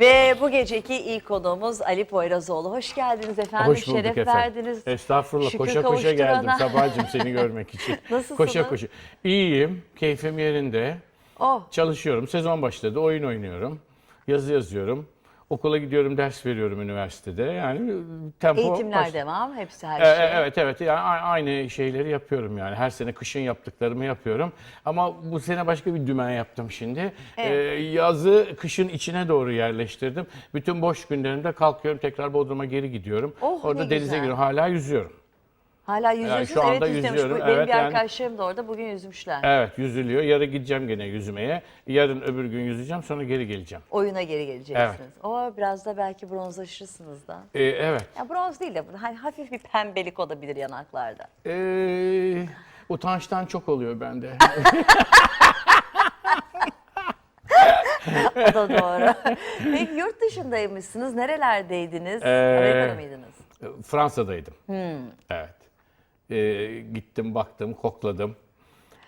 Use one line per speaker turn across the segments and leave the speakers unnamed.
Ve bu geceki ilk konuğumuz Ali Poyrazoğlu. Hoş geldiniz efendim.
Hoş bulduk
Şeref
efendim.
verdiniz.
Estağfurullah.
Şükür
koşa koşa geldim. Sabahcığım seni görmek için.
Nasılsınız?
Koşa koşa. İyiyim. Keyfim yerinde.
Oh,
Çalışıyorum. Sezon başladı. Oyun oynuyorum. Yazı yazıyorum. Okula gidiyorum, ders veriyorum üniversitede. Yani tempo
eğitimler
baş-
devam. Hepsi her
Ee,
şey.
Evet evet yani aynı şeyleri yapıyorum yani her sene kışın yaptıklarımı yapıyorum ama bu sene başka bir dümen yaptım şimdi Ee, yazı kışın içine doğru yerleştirdim bütün boş günlerimde kalkıyorum tekrar Bodrum'a geri gidiyorum
Oh,
orada denize
güzel.
giriyorum hala yüzüyorum
Hala yüzüyorsunuz.
şu anda
evet
yüzüyorum,
Benim
evet,
bir
yani-
arkadaşlarım da orada bugün yüzmüşler.
evet yüzülüyor yarın gideceğim gene yüzmeye yarın öbür gün yüzeceğim sonra geri geleceğim
Oyuna geri geleceksiniz. O biraz da belki bronzlaşırsınız da.
Ee, evet
Ya bronz değil de hani hafif bir pembelik olabilir yanaklarda.
Ee, utançtan çok oluyor bende
O da doğru. Peki yurt dışındaymışsınız. Nerelerdeydiniz?
Ee,
Amerika'da mıydınız?
Fransa'daydım
Hmm.
Ee, gittim baktım kokladım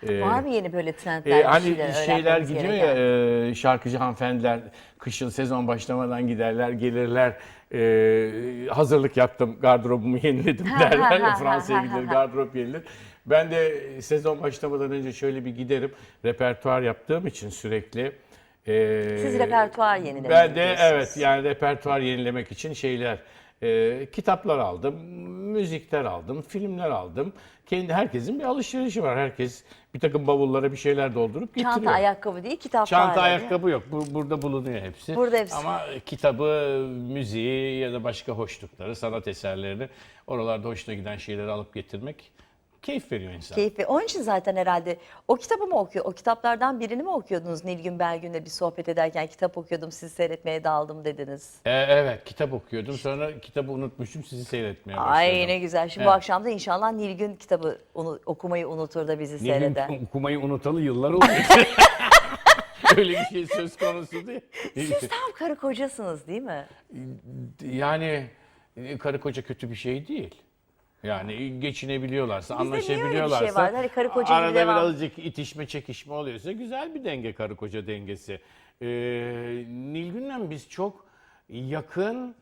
Ee,
Var mı yeni böyle trendler? Bir
hani
şeyler,
şeyler
öğrenmemiz
gidiyor
gereken?
ya e, şarkıcı hanımefendiler kışın sezon başlamadan giderler gelirler e, hazırlık yaptım gardırobumu yeniledim
Ha,
derler ya
ha,
Fransa'ya
ha,
gardırop yenilir. Ben de sezon başlamadan önce şöyle bir giderim repertuar yaptığım için sürekli. e,
Siz repertuar yenilemek
Ben de evet yani repertuar yenilemek için şeyler e, kitaplar aldım, müzikler aldım, filmler aldım. Kendi herkesin bir alışverişi var. Herkes bir takım bavullara bir şeyler doldurup getiriyor.
Çanta, ayakkabı değil, kitap
Çanta,
var.
ayakkabı yok. Bu, burada bulunuyor hepsi.
Burada hepsi.
Ama kitabı, müziği ya da başka hoşlukları, sanat eserlerini oralarda hoşuna giden şeyleri alıp getirmek keyif veriyor insana.
Keyifli. Onun için zaten herhalde o kitabı mı okuyor? O kitaplardan birini mi okuyordunuz? Nilgün Belgün'le bir sohbet ederken kitap okuyordum, sizi seyretmeye daldım dediniz.
E, evet, kitap okuyordum. Sonra kitabı unutmuşum, sizi seyretmeye başladım.
Ay ne güzel. Şimdi bu
Evet.
akşam da inşallah Nilgün kitabı onu, okumayı unutur da bizi seyreder.
Nilgün okumayı unutalı yıllar oldu. Öyle bir şey söz konusu değil.
Siz tam karı kocasınız değil mi?
Yani e, karı koca kötü bir şey değil. Yani geçinebiliyorlarsa,
Bizde niye öyle bir şey
anlaşabiliyorlarsa,
var? Hani karı koca
arada
devam.
birazcık itişme çekişme oluyorsa güzel bir denge karı koca dengesi. Ee, Nilgün'le biz çok yakın,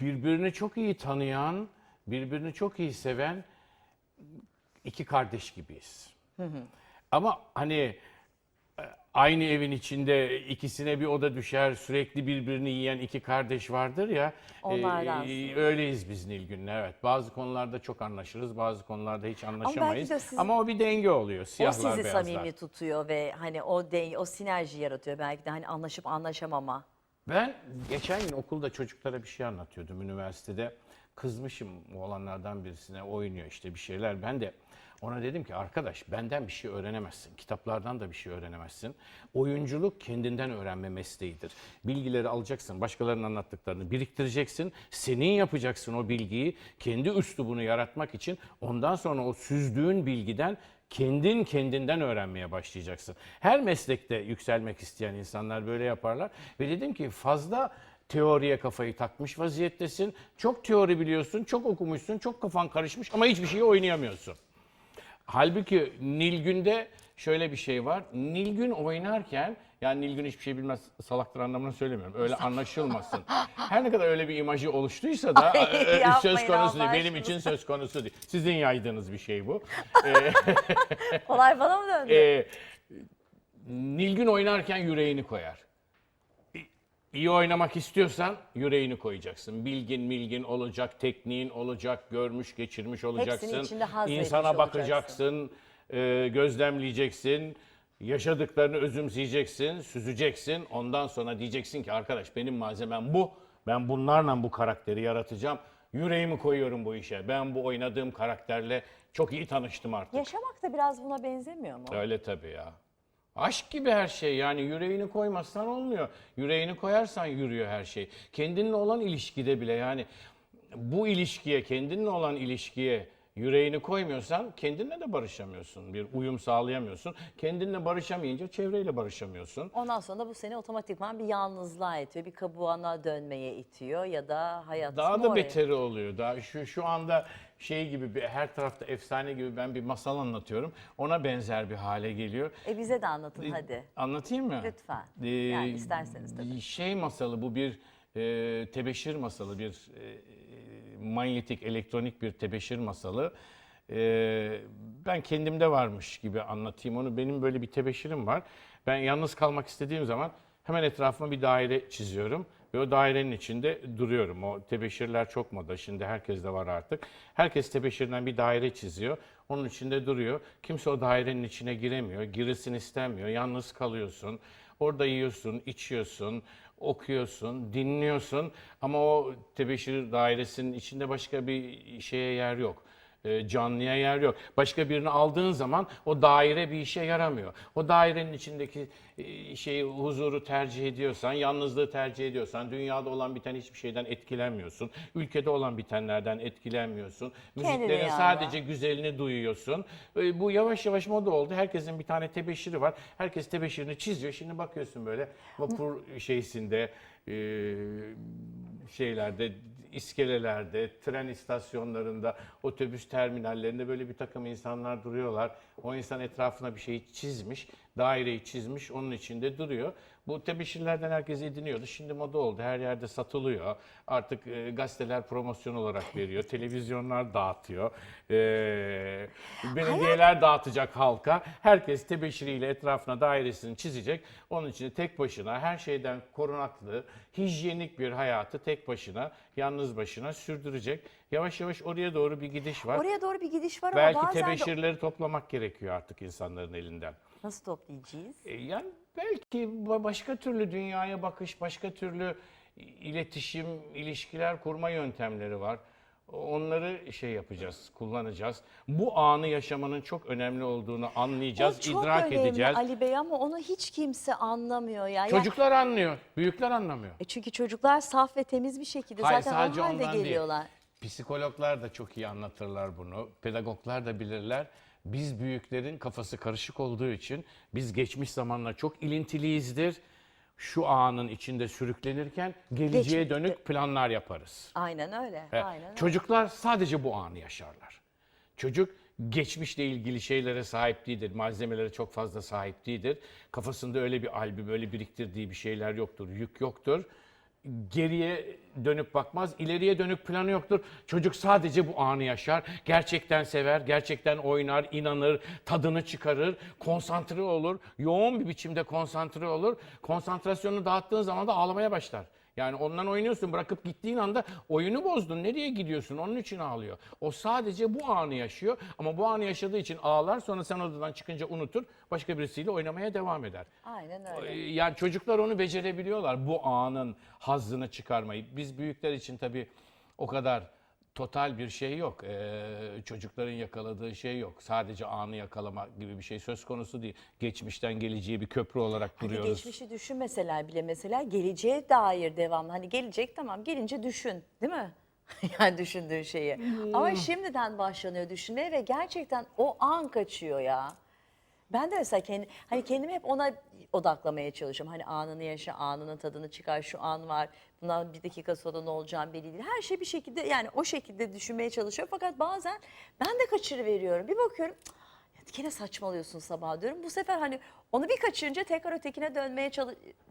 birbirini çok iyi tanıyan, birbirini çok iyi seven iki kardeş gibiyiz. Ama hani aynı evin içinde ikisine bir oda düşer, sürekli birbirini yiyen iki kardeş vardır ya.
Onlardansınız.
e, öyleyiz biz Nilgün'le evet. Bazı konularda çok anlaşırız, bazı konularda hiç anlaşamayız.
de siz-
Ama o bir denge oluyor.
O
Siyahlar
sizi
beyazlar.
samimi tutuyor ve hani o denge, o sinerji yaratıyor belki de hani anlaşıp anlaşamama.
Ben geçen gün okulda çocuklara bir şey anlatıyordum üniversitede. Kızmışım oğlanlardan birisine oynuyor işte bir şeyler. Ben de ona dedim ki arkadaş benden bir şey öğrenemezsin. Kitaplardan da bir şey öğrenemezsin. Oyunculuk kendinden öğrenme mesleğidir. Bilgileri alacaksın, başkalarının anlattıklarını biriktireceksin. Senin yapacaksın o bilgiyi. Kendi üslubunu yaratmak için ondan sonra o süzdüğün bilgiden kendin kendinden öğrenmeye başlayacaksın. Her meslekte yükselmek isteyen insanlar böyle yaparlar. Ve dedim ki fazla teoriye kafayı takmış vaziyettesin. Çok teori biliyorsun, çok okumuşsun, çok kafan karışmış ama hiçbir şeyi oynayamıyorsun. Halbuki Nilgün'de şöyle bir şey var. Nilgün oynarken yani Nilgün hiçbir şey bilmez salaktır anlamına söylemiyorum. Öyle anlaşılmasın. Her ne kadar öyle bir imajı oluştuysa da
Ay,
e, e,
yapmayın
söz konusu değil. Benim
aşkına.
için söz konusu değil. Sizin yaydığınız bir şey bu.
Kolay bana mı döndü?
Ee, Nilgün oynarken yüreğini koyar. İyi oynamak istiyorsan yüreğini koyacaksın. Bilgin milgin olacak, tekniğin olacak, görmüş geçirmiş olacaksın.
içinde haz etmiş
İnsana
olacaksın.
bakacaksın, e, gözlemleyeceksin, yaşadıklarını özümseyeceksin, süzeceksin. Ondan sonra diyeceksin ki arkadaş benim malzemem bu. Ben bunlarla bu karakteri yaratacağım. Yüreğimi koyuyorum bu işe. Ben bu oynadığım karakterle çok iyi tanıştım artık.
Yaşamak da biraz buna benzemiyor mu?
Öyle tabii ya. Aşk gibi her şey yani yüreğini koymazsan olmuyor. Yüreğini koyarsan yürüyor her şey. Kendinle olan ilişkide bile yani bu ilişkiye, kendinle olan ilişkiye yüreğini koymuyorsan kendinle de barışamıyorsun. Bir uyum sağlayamıyorsun. Kendinle barışamayınca çevreyle barışamıyorsun.
Ondan sonra da bu seni otomatikman bir yalnızlığa itiyor, bir kabuğuna dönmeye itiyor ya da hayat
Daha da beteri oluyor. Daha şu şu anda şey gibi bir her tarafta efsane gibi ben bir masal anlatıyorum. Ona benzer bir hale geliyor.
E bize de anlatın hadi.
Anlatayım mı?
Lütfen.
Ee,
Yani isterseniz tabii.
Şey masalı bu bir e, tebeşir masalı, bir e, manyetik, elektronik bir tebeşir masalı. E, ben kendimde varmış gibi anlatayım onu. Benim böyle bir tebeşirim var. Ben yalnız kalmak istediğim zaman hemen etrafıma bir daire çiziyorum. Ve o dairenin içinde duruyorum. O tebeşirler çok moda. Şimdi herkes de var artık. Herkes tebeşirden bir daire çiziyor. Onun içinde duruyor. Kimse o dairenin içine giremiyor. Girsin istemiyor. Yalnız kalıyorsun. Orada yiyorsun, içiyorsun, okuyorsun, dinliyorsun. Ama o tebeşir dairesinin içinde başka bir şeye yer yok. E, canlıya yer yok. Başka birini aldığın zaman o daire bir işe yaramıyor. O dairenin içindeki e, şeyi huzuru tercih ediyorsan, yalnızlığı tercih ediyorsan, dünyada olan biten hiçbir şeyden etkilenmiyorsun. Ülkede olan bitenlerden etkilenmiyorsun. Müziklerin sadece güzelini duyuyorsun. E, Bu yavaş yavaş moda oldu. Herkesin bir tane tebeşiri var. Herkes tebeşirini çiziyor. Şimdi bakıyorsun böyle vapur şeysinde e, şeylerde iskelelerde, tren istasyonlarında, otobüs terminallerinde böyle bir takım insanlar duruyorlar. O insan etrafına bir şey çizmiş, daireyi çizmiş, onun içinde duruyor. Bu tebeşirlerden herkes ediniyordu. Şimdi moda oldu. Her yerde satılıyor. Artık e, gazeteler promosyon olarak veriyor. Televizyonlar dağıtıyor. E, belediyeler dağıtacak halka. Herkes tebeşiriyle etrafına dairesini çizecek. Onun için de tek başına her şeyden korunaklı, hijyenik bir hayatı tek başına, yalnız başına sürdürecek. Yavaş yavaş oraya doğru bir gidiş var.
Oraya doğru bir gidiş var ama
Belki
bazen de
tebeşirleri toplamak gerekiyor artık insanların elinden.
nasıl toplayacağız?
E, Yani belki ba- başka türlü dünyaya bakış, başka türlü iletişim, ilişkiler kurma yöntemleri var. Onları şey yapacağız, kullanacağız. Bu anı yaşamanın çok önemli olduğunu anlayacağız,
o çok
idrak
önemli
edeceğiz.
Ali Bey ama onu hiç kimse anlamıyor ya.
Çocuklar anlıyor, büyükler anlamıyor.
E çünkü çocuklar saf ve temiz bir şekilde
Hayır,
zaten
sadece
o halde
ondan değil.
geliyorlar.
Psikologlar da çok iyi anlatırlar bunu. Pedagoglar da bilirler. Biz büyüklerin kafası karışık olduğu için biz geçmiş zamanla çok ilintiliyizdir. Şu anın içinde sürüklenirken geleceğe
Geçmiş-
dönük planlar yaparız.
Aynen öyle.
Evet.
Aynen öyle.
Çocuklar sadece bu anı yaşarlar. Çocuk geçmişle ilgili şeylere sahip değildir, malzemelere çok fazla sahip değildir. Kafasında öyle bir albüm, öyle biriktirdiği bir şeyler yoktur, yük yoktur. Geriye dönüp bakmaz, ileriye dönük planı yoktur. Çocuk sadece bu anı yaşar, gerçekten sever, gerçekten oynar, inanır, tadını çıkarır, konsantre olur, yoğun bir biçimde konsantre olur. Konsantrasyonunu dağıttığın zaman da ağlamaya başlar. Yani ondan oynuyorsun bırakıp gittiğin anda oyunu bozdun. Nereye gidiyorsun? Onun için ağlıyor. O sadece bu anı yaşıyor ama bu anı yaşadığı için ağlar sonra sen odadan çıkınca unutur. Başka birisiyle oynamaya devam eder.
Aynen öyle.
Yani çocuklar onu becerebiliyorlar bu anın hazzını çıkarmayı. Biz büyükler için tabii o kadar total bir şey yok. Ee, çocukların yakaladığı şey yok. Sadece anı yakalama gibi bir şey söz konusu değil. Geçmişten geleceğe bir köprü olarak
Hani
duruyoruz.
geçmişi düşünmeseler bile mesela geleceğe dair devamlı. Hani gelecek tamam gelince düşün değil mi? yani düşündüğün şeyi.
Hmm.
Ama şimdiden başlanıyor düşünmeye ve gerçekten o an kaçıyor ya. Ben de mesela kendi, hani kendimi hep ona odaklamaya çalışıyorum. Hani anını yaşa, anının tadını çıkar, şu an var. Bundan bir dakika sonra ne olacağım belli değil. Her şey bir şekilde yani o şekilde düşünmeye çalışıyorum. Fakat bazen ben de kaçırıveriyorum. Bir bakıyorum "Cık, ya gene saçmalıyorsun sabah diyorum. Bu sefer hani onu bir kaçırınca tekrar ötekine dönmeye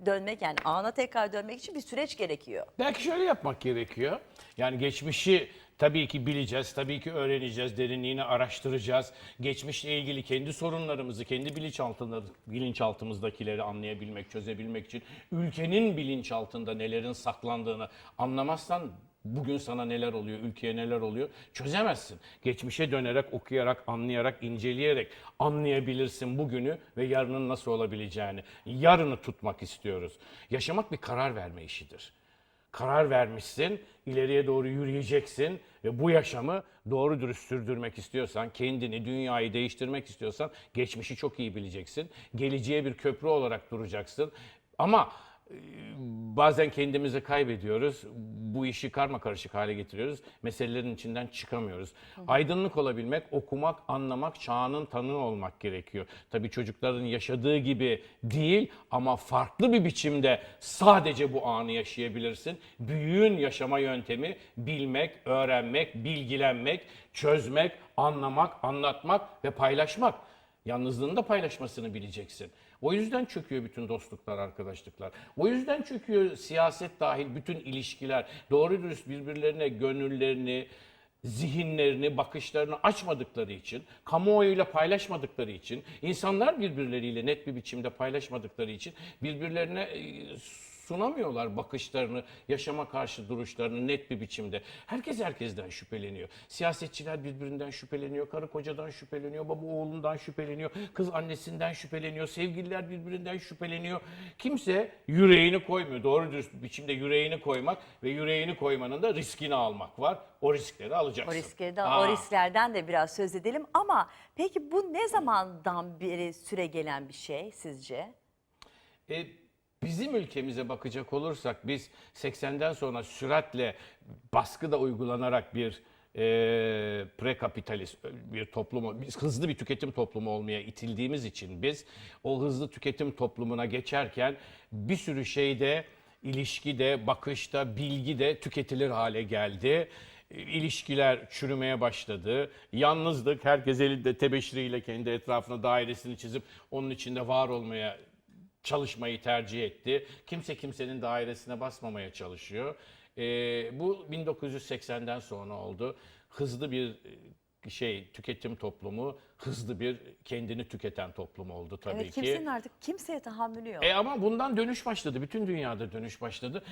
dönmek yani ana tekrar dönmek için bir süreç gerekiyor.
Belki şöyle yapmak gerekiyor. Yani geçmişi tabii ki bileceğiz, tabii ki öğreneceğiz, derinliğini araştıracağız. Geçmişle ilgili kendi sorunlarımızı, kendi bilinçaltımızdakileri anlayabilmek, çözebilmek için ülkenin bilinçaltında nelerin saklandığını anlamazsan bugün sana neler oluyor, ülkeye neler oluyor çözemezsin. Geçmişe dönerek, okuyarak, anlayarak, inceleyerek anlayabilirsin bugünü ve yarının nasıl olabileceğini. Yarını tutmak istiyoruz. Yaşamak bir karar verme işidir karar vermişsin, ileriye doğru yürüyeceksin ve bu yaşamı doğru dürüst sürdürmek istiyorsan, kendini, dünyayı değiştirmek istiyorsan geçmişi çok iyi bileceksin. Geleceğe bir köprü olarak duracaksın. Ama bazen kendimizi kaybediyoruz. bu işi karma karışık hale getiriyoruz. Meselelerin içinden çıkamıyoruz. Aydınlık olabilmek, okumak, anlamak, çağının tanığı olmak gerekiyor. Tabii çocukların yaşadığı gibi değil ama farklı bir biçimde sadece bu anı yaşayabilirsin. Büyüğün yaşama yöntemi bilmek, öğrenmek, bilgilenmek, çözmek, anlamak, anlatmak ve paylaşmak. Yalnızlığını da paylaşmasını bileceksin. O yüzden çöküyor bütün dostluklar, arkadaşlıklar. O yüzden çöküyor siyaset dahil bütün ilişkiler. Doğru dürüst birbirlerine gönüllerini, zihinlerini, bakışlarını açmadıkları için, kamuoyuyla paylaşmadıkları için, insanlar birbirleriyle net bir biçimde paylaşmadıkları için birbirlerine e, sunamıyorlar bakışlarını, yaşama karşı duruşlarını net bir biçimde. Herkes herkesten şüpheleniyor. Siyasetçiler birbirinden şüpheleniyor, karı kocadan şüpheleniyor, baba oğlundan şüpheleniyor, kız annesinden şüpheleniyor, sevgililer birbirinden şüpheleniyor. Kimse yüreğini koymuyor. Doğru dürüst bir biçimde yüreğini koymak ve yüreğini koymanın da riskini almak var. O riskleri alacaksın.
O risklerden,
Aa.
o risklerden de biraz söz edelim ama peki bu ne zamandan beri süre gelen bir şey sizce?
E, bizim ülkemize bakacak olursak biz 80'den sonra süratle baskı da uygulanarak bir e, prekapitalist bir toplum, biz hızlı bir tüketim toplumu olmaya itildiğimiz için biz o hızlı tüketim toplumuna geçerken bir sürü şeyde ilişkide, bakışta, bilgide tüketilir hale geldi. İlişkiler çürümeye başladı. Yalnızlık, herkes elinde tebeşiriyle kendi etrafına dairesini çizip onun içinde var olmaya çalışmayı tercih etti. Kimse kimsenin dairesine basmamaya çalışıyor. Ee, bu 1980'den sonra oldu. Hızlı bir e, şey tüketim toplumu, hızlı bir kendini tüketen toplum oldu tabii
evet
ki.
kimsenin artık kimseye tahammülü yok.
E ama bundan dönüş başladı. Bütün dünyada dönüş başladı.